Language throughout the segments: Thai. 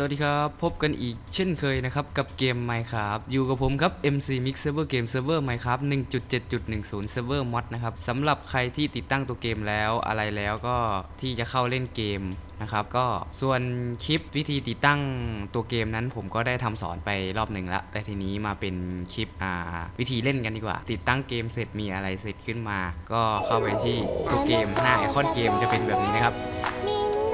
สวัสดีครับ พบกันอีกเช่นเคยนะครับ กับเกม Minecraft อยู่กับผมครับ MC Mix Server Game Server Minecraft 1.7.10 Server Mod นะครับสำหรับใครที่ติดตั้งตัวเกมแล้วอะไรแล้วก็ที่จะเข้าเล่นเกมนะครับ ก็ส่วนคลิปวิธีติดตั้งตัวเกมนั้น ผมก็ได้ทำสอนไปรอบหนึ่งแล้วแต่ทีนี้มาเป็นคลิปอ่าวิธีเล่นกันดีกว่า ติดตั้งเกมเสร็จมีอะไรเสร็จขึ้นมา ก็เข้าไปที่ตัวเกมหน้าไอคอนเกมจะเป็นแบบนี้นะครับ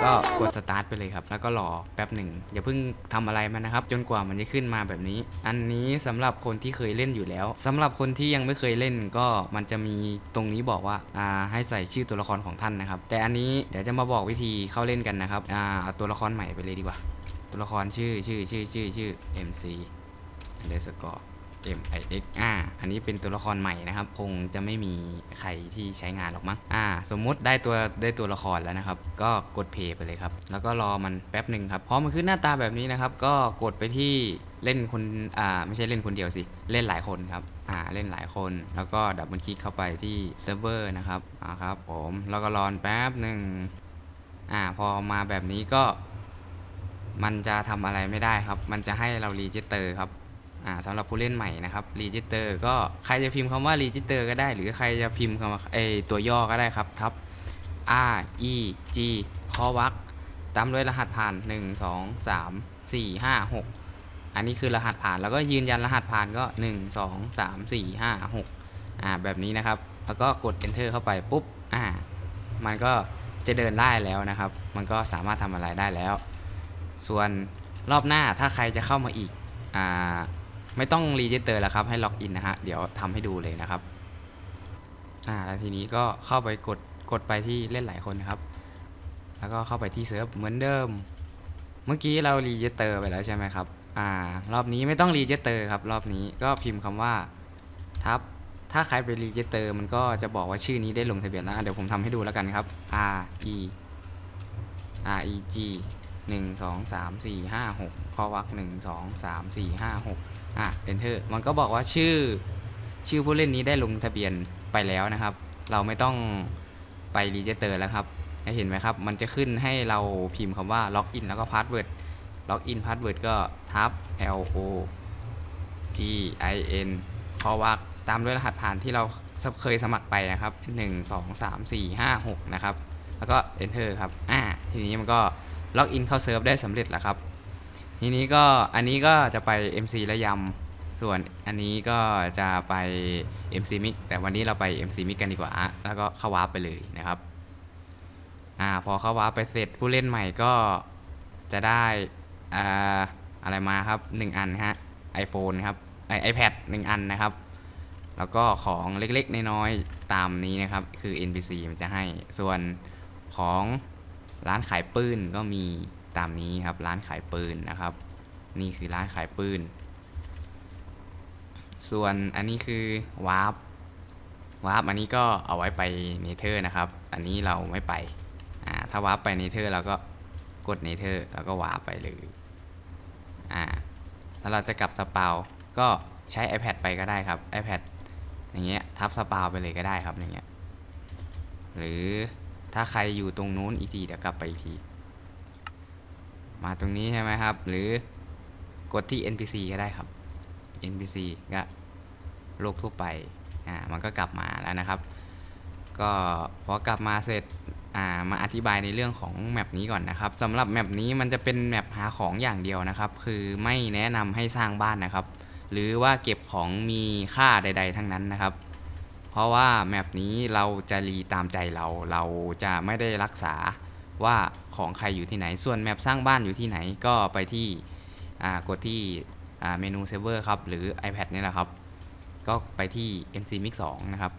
ก็กดสตาร์ทไปเลยครับ แล้วก็รอแป๊บหนึ่งอย่าเพิ่งทำอะไรมันนะครับ จนกว่ามันจะขึ้นมาแบบนี้ อันนี้สำหรับคนที่เคยเล่นอยู่แล้วสำหรับคนที่ยังไม่เคยเล่นก็มันจะมีตรงนี้บอกว่าอ่าให้ใส่ชื่อตัวละครของท่านนะครับ แต่อันนี้เดี๋ยวจะมาบอกวิธีเข้าเล่นกันนะครับอ่าเอาตัวละครใหม่ไปเลยดีกว่า ตัวละครชื่อชื่อชื่อชื่อชื่อ MC underscore M I X อ่าอันนี้เป็นตัวละครใหม่นะครับ คงจะไม่มีใครที่ใช้งานหรอกมั้งอ่า สมมุติได้ตัวได้ตัวละครแล้วนะครับ ก็กดเพย์ไปเลยครับ แล้วก็รอมันแป๊บหนึ่งครับ พอมันขึ้นหน้าตาแบบนี้นะครับ ก็กดไปที่เล่นคน อ่า ไม่ใช่เล่นคนเดียวสิ เล่นหลายคนครับ อ่า เล่นหลายคน แล้วก็ดับเบิลคลิกเข้าไปที่เซิร์ฟเวอร์นะครับ อ่าครับ ผม แล้วก็รอแป๊บหนึ่งอ่า พอมาแบบนี้ก็ มันจะทำอะไรไม่ได้ครับ มันจะให้เรารีจิสเตอร์ครับ สำหรับผู้เล่นใหม่นะครับรีจิสเตอร์ก็ใครจะพิมพ์คำว่ารีจิสเตอร์ก็ได้ หรือใครจะพิมพ์คำว่าไอตัวย่อก็ได้ครับทับ R E G คอวักตามด้วยรหัสผ่าน 1 2 3 4 5 6 อันนี้คือรหัสผ่านแล้วก็ยืนยันรหัสผ่านก็ 1 2 3 4 5 6อ่าแบบนี้นะครับ แล้วก็กด enter เข้าไปปุ๊บอ่ามันก็จะเดินได้แล้วนะครับ มันก็สามารถทำอะไรได้แล้ว ส่วนรอบหน้าถ้าใครจะเข้ามาอีกอ่า ไม่ต้องรีจิสเตอร์แล้วครับ ให้ล็อกอินนะฮะ เดี๋ยวทำให้ดูเลยนะครับ อ่า แล้วทีนี้ก็เข้าไปกด กดไปที่เล่นหลายคนนะครับ แล้วก็เข้าไปที่เซิร์ฟเหมือนเดิม เมื่อกี้เรารีจิสเตอร์ไปแล้วใช่ไหมครับ อ่า รอบนี้ไม่ต้องรีจิสเตอร์ครับ รอบนี้ก็พิมพ์คำว่าทับ ถ้าใครไปรีจิสเตอร์มันก็จะบอกว่าชื่อนี้ได้ลงทะเบียนแล้วเดี๋ยวผมทำให้ดูแล้วกันครับ R E R E G หนึ่งสองสามสี่ห้าหกข้อวักหนึ่งสองสามสี่ห้าหก อะ enter มันก็บอกว่าชื่อชื่อผู้เล่นนี้ได้ลงทะเบียนไปแล้วนะครับ เราไม่ต้องไปรีเจเตอร์แล้วครับเห็นไหมครับ มันจะขึ้นให้เราพิมพ์คำว่า login แล้วก็ password login password ก็ทับ l o g i n ขอวักตามด้วยรหัสผ่านที่เราเคยสมัครไปนะครับ 1 2 3 4 5 6 นะครับ แล้วก็ enter ครับ อ่า ทีนี้มันก็ล็อกอินเข้าเซิร์ฟได้สำเร็จแล้วครับ ทีนี้ก็อันนี้ก็จะไป MC และยำส่วนอันนี้ก็จะไป MC Mix แต่วันนี้เราไป MC Mix กันดีกว่า แล้วก็เข้าวาร์ปไปเลยนะครับอ่าพอเข้าวาร์ปไปเสร็จผู้เล่นใหม่ก็จะได้อ่าอะไรมาครับ 1 อันฮะ iPhone ครับไอ iPad 1 อันนะครับ แล้วก็ของเล็กๆ น้อยๆ ตามนี้นะครับ คือ NPC มันจะให้ส่วนของร้านขายปืนก็มี ตามนี้ครับร้านขายปืนนะครับ นี่คือร้านขายปืน ส่วนอันนี้คือวาร์ปวาร์ปอันนี้ก็เอาไว้ไปเนเธอร์นะครับ อันนี้เราไม่ไปอ่าถ้าวาร์ปไปเนเธอร์เราก็กดเนเธอร์แล้วก็วาร์ปไปเลยอ่าถ้าเราจะกลับสปาวก็ใช้ iPad ไปก็ได้ครับ iPad อย่างเงี้ยทับสปาวไปเลยก็ได้ครับอย่างเงี้ยหรือถ้าใครอยู่ตรงนู้นอีกทีเดี๋ยวกลับไปอีกที มาตรงนี้ใช่ไหมครับ หรือกดที่ NPC ก็ได้ครับ NPC ก็โลกทั่วไปอ่ามันก็กลับมาแล้วนะครับ ก็พอกลับมาเสร็จอ่ามาอธิบายในเรื่องของแมปนี้ก่อนนะครับสำหรับแมปนี้มันจะเป็นแมปหาของอย่างเดียวนะครับ คือไม่แนะนำให้สร้างบ้านนะครับ หรือว่าเก็บของมีค่าใด ๆ ทั้งนั้นนะครับ เพราะว่าแมปนี้เราจะรีตามใจเรา เราจะไม่ได้รักษา ว่าของใครอยู่ที่ไหน ส่วนแมปสร้างบ้านอยู่ที่ไหนก็ไปที่กดที่เมนูเซิร์ฟเวอร์ครับ หรือ iPad นี่แหละครับ ก็ไปที่ MC Mix 2 นะครับ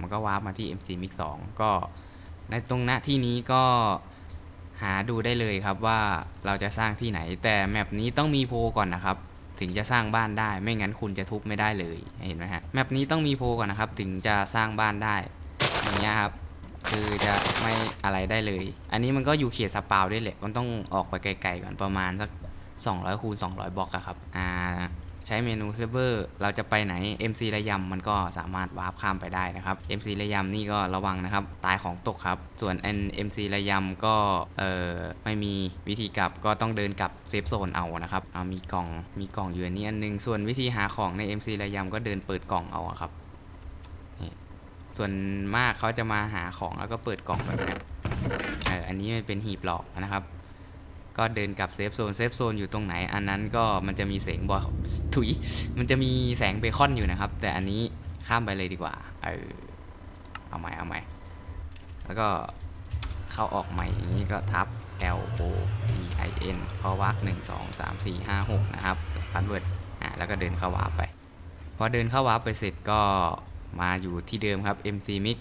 มันก็วาร์ปมาที่ MC Mix 2 ก็ในตรงหน้าที่นี้ก็หาดูได้เลยครับว่าเราจะสร้างที่ไหน แต่แมปนี้ต้องมีโพก่อนนะครับ ถึงจะสร้างบ้านได้ ไม่งั้นคุณจะทุบไม่ได้เลย เห็นไหมฮะ แมปนี้ต้องมีโพก่อนนะครับ ถึงจะสร้างบ้านได้ อย่างเงี้ยครับ คือจะไม่อะไรได้เลย อันนี้มันก็อยู่เขตสปาวด้วยแหละ มันต้องออกไปไกลๆก่อนประมาณสัก 200คูณ200 บล็อกอะครับ อ่า ใช้เมนูเซิร์ฟเวอร์ เราจะไปไหน MC ระยำมันก็สามารถวาร์ปข้ามไปได้นะครับ MC ระยำนี่ก็ระวังนะครับ ตายของตกครับ ส่วน MC ระยำก็ เอ่อ ไม่มีวิธีกลับก็ต้องเดินกลับเซฟโซนเอานะครับ เอามีกล่อง มีกล่องอยู่อันนี้อันนึง ส่วนวิธีหาของใน MC ระยำก็เดินเปิดกล่องเอาอะครับ ส่วนมากเขาจะมาหาของแล้วก็เปิดกล่องแบบนี้เอออันนี้มันเป็นหีบหลอกนะครับ ก็เดินกลับเซฟโซนเซฟโซนอยู่ตรงไหน อันนั้นก็มันจะมีแสงบอถุย มันจะมีแสงเบคอนอยู่นะครับ แต่อันนี้ข้ามไปเลยดีกว่า เออเอาใหม่เอาใหม่ แล้วก็เข้าออกใหม่อย่างนี้ก็ทับ L O G I N พอวักหนึ่งสองสามสี่ห้าหกนะครับพาสเวิร์ดอ่าแล้วก็เดินเข้าวาร์ปไป พอเดินเข้าวาร์ปไปเสร็จก็ มาอยู่ที่เดิมครับ MC Mix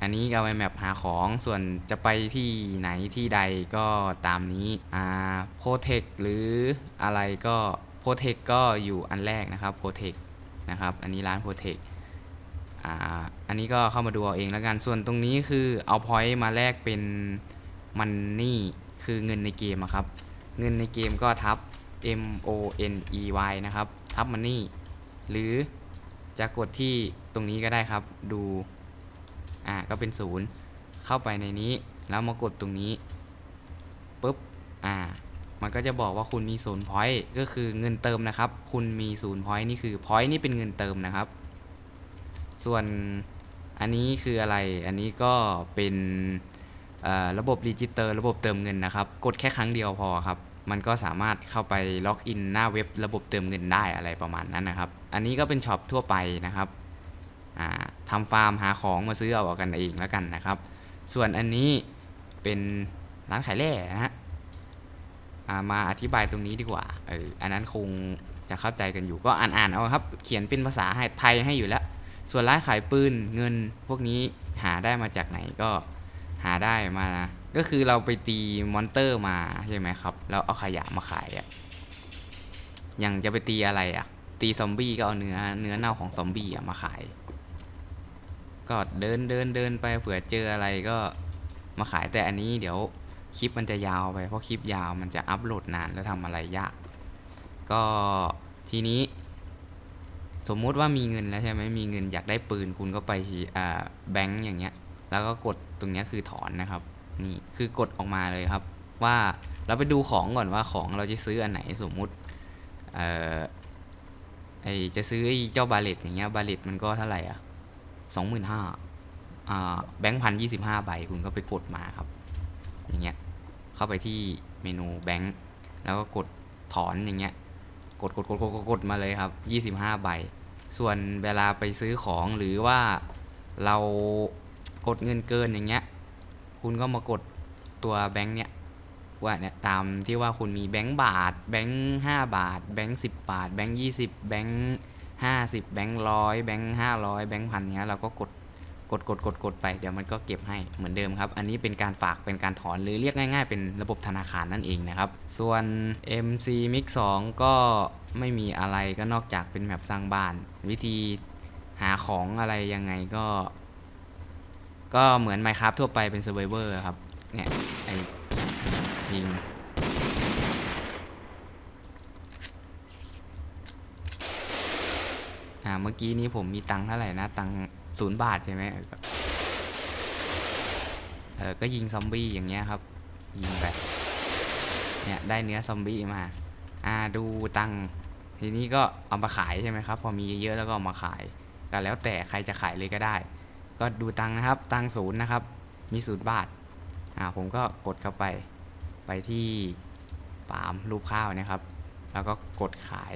อันนี้เอาไว้แมปหาของส่วนจะไปที่ไหนที่ใดก็ตามนี้อ่าโพเทคหรืออะไรก็โพเทคก็อยู่อันแรกนะครับโพเทคนะครับ อันนี้ร้านโพเทคอ่าอันนี้ก็เข้ามาดูเอาเองแล้วกันส่วนตรงนี้คือเอาพอยต์มาแลกเป็นมันนี่คือเงินในเกมครับ เงินในเกมก็ทับ M O N E Y นะครับ ทับมันนี่หรือ จะกดที่ตรงนี้ก็ได้ครับ ดู อ่า ก็เป็นศูนย์เข้าไปในนี้ แล้วมากดตรงนี้ปุ๊บ อ่า มันก็จะบอกว่าคุณมีศูนย์พอยต์ก็คือเงินเติมนะครับ คุณมีศูนย์พอยต์นี่คือพอยต์นี่เป็นเงินเติมนะครับ ส่วนอันนี้คืออะไร อันนี้ก็เป็นระบบดิจิเตอร์ระบบเติมเงินนะครับ กดแค่ครั้งเดียวพอครับ มันก็สามารถเข้าไปล็อกอินหน้าเว็บระบบเติมเงินได้อะไรประมาณนั้นนะครับ อันนี้ก็เป็นช็อปทั่วไปนะครับอ่าทำฟาร์มหาของมาซื้อเอากันเองแล้วกันนะครับ ส่วนอันนี้เป็นร้านขายแร่นะฮะมาอธิบายตรงนี้ดีกว่าเอออันนั้นคงจะเข้าใจกันอยู่ก็อ่านๆเอาครับ เขียนเป็นภาษาไทยให้อยู่แล้ว ส่วนร้านขายปืนเงินพวกนี้หาได้มาจากไหนก็หาได้มา ก็คือเราไปตีมอนเตอร์มาใช่ไหมครับ แล้วเอาขยะมาขายอะ่ะอย่างจะไปตีอะไรอะ่ะ ตีซอมบี้ก็เอาเนื้อเนื้อเน่าของซอมบี้มาขาย ก็เดินเดินเดินไปเผื่อเจออะไรก็มาขายแต่อันนี้เดี๋ยวคลิปมันจะยาวไปเพราะคลิปยาวมันจะอัพโหลดนานแล้วทำอะไรยาก ก็ทีนี้ สมมุติว่ามีเงินแล้วใช่ไหมมีเงินอยากได้ปืนคุณก็ไปที่อ่าแบงก์อย่างเงี้ย แล้วก็กดตรงเนี้ยคือถอนนะครับ นี่คือกดออกมาเลยครับ ว่าเราไปดูของก่อนว่าของเราจะซื้ออันไหนสมมุติเออ ไอจะซื้อไอเจ้าบาเลตอย่างเงี้ยบาเลตมันก็เท่าไหร่อะสองหมื่นห้าอ่าแบงค์พันยี่สิบห้าใบคุณก็ไปกดมาครับ อย่างเงี้ยเข้าไปที่เมนูแบงค์แล้วก็กดถอนอย่างเงี้ยกดกดกดกดกดมาเลยครับ25ใบ ส่วนเวลาไปซื้อของหรือว่าเรากดเงินเกินอย่างเงี้ยคุณก็มากดตัวแบงค์เนี้ย ว่าเนี่ยตามที่ว่าคุณมีแบงค์บาท แบงค์ห้าบาท แบงค์สิบบาท แบงค์ยี่สิบแบงค์ห้าสิบแบงค์ร้อยแบงค์ห้าร้อยแบงค์พันเนี้ยเราก็กดกดกดกดกดไปเดี๋ยวมันก็เก็บให้เหมือนเดิมครับ อันนี้เป็นการฝากเป็นการถอนหรือเรียกง่าย ๆ เป็นระบบธนาคารนั่นเองนะครับ ส่วน MC Mix 2 ก็ไม่มีอะไรก็นอกจากเป็นแมปสร้างบ้าน วิธีหาของอะไรยังไงก็ ก็เหมือน Minecraft ทั่วไปเป็น Survivor ครับเนี่ยไอ ยิงอ่าเมื่อกี้นี้ผมมีตังค์เท่าไหร่นะ ตังศูนย์บาทใช่ไหมเออก็เออก็ยิงซอมบี้อย่างเงี้ยครับ ยิงไปเนี่ยได้เนื้อซอมบี้มาอ่าดูตังค์ทีนี้ก็เอามาขายใช่ไหมครับ พอมีเยอะๆแล้วก็เอามาขายก็แล้วแต่ใครจะขายเลยก็ได้ ก็ดูตังค์นะครับ ตังค์ศูนย์นะครับ มีศูนย์บาทอ่าผมก็กดเข้าไป ไปที่ฟาร์มรูปข้าวนะครับ แล้วก็กดขาย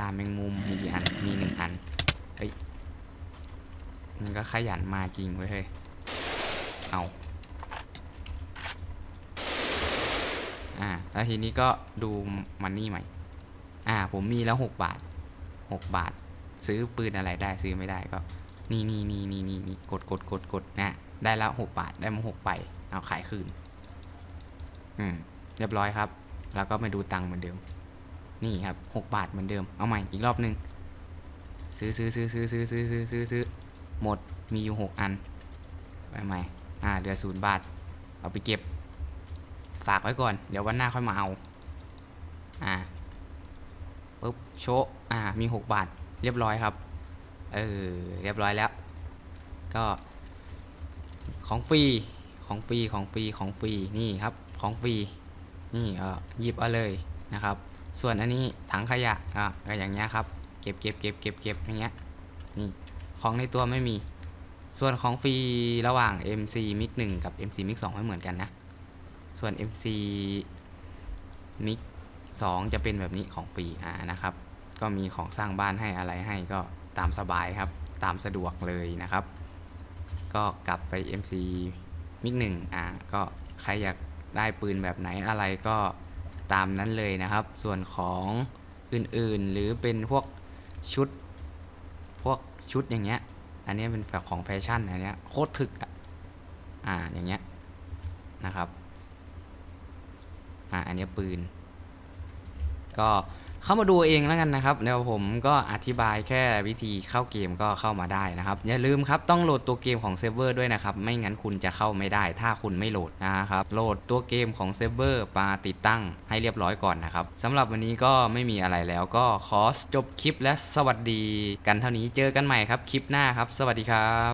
ตามแมงมุมมีกี่อันมีหนึ่งอันเฮ้ยมันก็ขยันมาจริงเว้ยเฮ้ยเอาอ่าแล้วทีนี้ก็ดูมันนี่ใหม่ อ่า ผมมีแล้วหกบาทหกบาท ซื้อปืนอะไรได้ซื้อไม่ได้ก็นี่นี่นี่นี่นี่กดกดกดกดนะได้แล้วหกบาทได้มาหกไปเอาขายคืน อืมเรียบร้อยครับ แล้วก็มาดูตังค์เหมือนเดิม นี่ครับหกบาทเหมือนเดิม เอาใหม่อีกรอบหนึ่งซื้อซื้อซื้อซื้อซื้อซื้อซื้อซื้อซื้อหมดมีอยู่หกอันไปใหม่อ่าเหลือศูนย์บาท เอาไปเก็บ ฝากไว้ก่อน เดี๋ยววันหน้าค่อยมาเอา อ่าปุ๊บโชะอ่ามี6บาท เรียบร้อยครับ เออเรียบร้อยแล้ว ก็ ของฟรีของฟรีของฟรีของฟรีนี่ครับ ของฟรีนี่เออหยิบเอาเลยนะครับ ส่วนอันนี้ถังขยะอะก็อย่างเงี้ยครับเก็บเก็บเก็บเก็บเก็บอย่างเงี้ยนี่ของในตัวไม่มี ส่วนของฟรีระหว่าง MC Mix 1 กับ MC Mix 2 ไม่เหมือนกันนะ ส่วน MC Mix 2 จะเป็นแบบนี้ของฟรีอ่านะครับ ก็มีของสร้างบ้านให้อะไรให้ก็ตามสบายครับตามสะดวกเลยนะครับ ก็กลับไป MC Mix 1อ่าก็ใครอยาก ได้ปืนแบบไหนอะไรก็ตามนั้นเลยนะครับ ส่วนของอื่นๆ หรือเป็นพวกชุด พวกชุดอย่างเงี้ย อันนี้เป็นแบบของแฟชั่นอันเนี้ยโคตรถึกอะอ่าอย่างเงี้ยนะครับอ่าอันนี้ปืน ก็ เข้ามาดูเองแล้วกันนะครับเดี๋ยวผมก็อธิบายแค่วิธีเข้าเกมก็เข้ามาได้นะครับอย่าลืมครับต้องโหลดตัวเกมของเซิร์ฟเวอร์ด้วยนะครับไม่งั้นคุณจะเข้าไม่ได้ ถ้าคุณไม่โหลดนะครับโหลดตัวเกมของเซิร์ฟเวอร์มาติดตั้งให้เรียบร้อยก่อนนะครับสำหรับวันนี้ก็ไม่มีอะไรแล้วก็ขอจบคลิปและสวัสดีกันเท่านี้เจอกันใหม่ครับคลิปหน้าครับ สวัสดีครับ